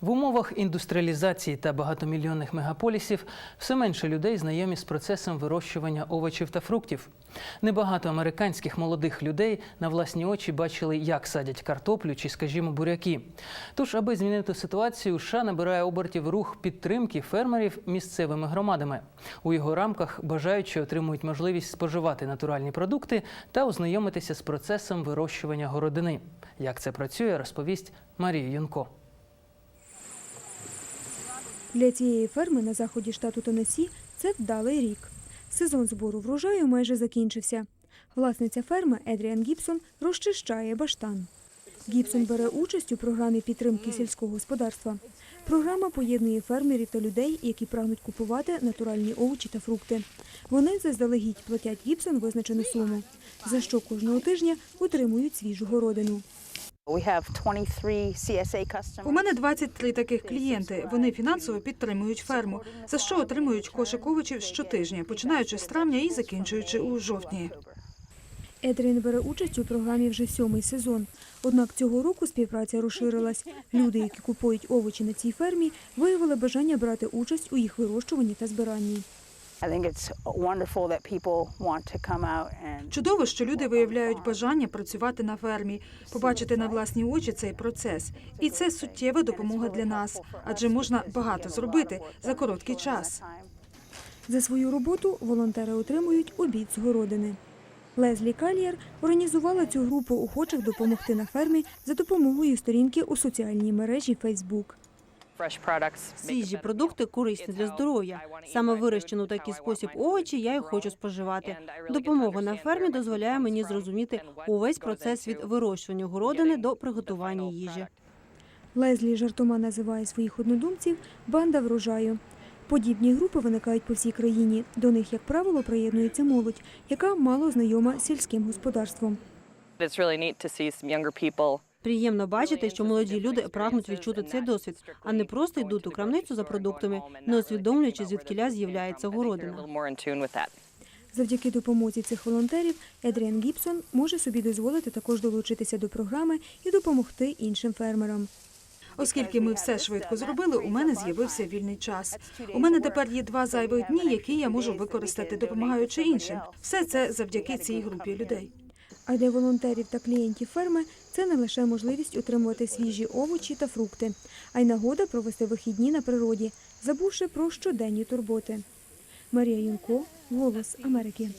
В умовах індустріалізації та багатомільйонних мегаполісів все менше людей знайомі з процесом вирощування овочів та фруктів. Небагато американських молодих людей на власні очі бачили, як садять картоплю чи, скажімо, буряки. Тож, аби змінити ситуацію, США набирає обертів рух підтримки фермерів місцевими громадами. У його рамках бажаючі отримують можливість споживати натуральні продукти та ознайомитися з процесом вирощування городини. Як це працює, розповість Марія Юнко. Для цієї ферми на заході штату Теннессі це вдалий рік. Сезон збору врожаю майже закінчився. Власниця ферми Едріан Гібсон розчищає баштан. Гібсон бере участь у програмі підтримки сільського господарства. Програма поєднує фермерів та людей, які прагнуть купувати натуральні овочі та фрукти. Вони заздалегідь платять Гібсон визначену суму, за що кожного тижня отримують свіжу городину. We have 23 У мене 23 таких клієнти. Вони фінансово підтримують ферму, за що отримують кошик овочів щотижня, починаючи з травня і закінчуючи у жовтні. Едрін бере участь у програмі вже сьомий сезон. Однак цього року співпраця розширилась. Люди, які купують овочі на цій фермі, виявили бажання брати участь у їх вирощуванні та збиранні. I think it's wonderful that people want to come out and Чудово, що люди виявляють бажання працювати на фермі, побачити на власні очі цей процес. І це суттєва допомога для нас, адже можна багато зробити за короткий час. За свою роботу волонтери отримують обід з городини. Лезлі Калієр організувала цю групу охочих допомогти на фермі за допомогою сторінки у соціальній мережі Фейсбук. Свіжі продукти корисні для здоров'я. Саме вирощену такий спосіб овочі я й хочу споживати. Допомога на фермі дозволяє мені зрозуміти увесь процес від вирощування городини до приготування їжі. Лезлі жартома називає своїх однодумців банда врожаю. Подібні групи виникають по всій країні. До них, як правило, приєднується молодь, яка мало знайома з сільським господарством. Приємно бачити, що молоді люди прагнуть відчути цей досвід, а не просто йдуть у крамницю за продуктами, не усвідомлюючи, звідкіля з'являється городина. Завдяки допомозі цих волонтерів Едріан Гібсон може собі дозволити також долучитися до програми і допомогти іншим фермерам. Оскільки ми все швидко зробили, у мене з'явився вільний час. У мене тепер є два зайвих дні, які я можу використати, допомагаючи іншим. Все це завдяки цій групі людей. А для волонтерів та клієнтів ферми це не лише можливість отримувати свіжі овочі та фрукти, а й нагода провести вихідні на природі, забувши про щоденні турботи. Марія Юнко, Голос Америки.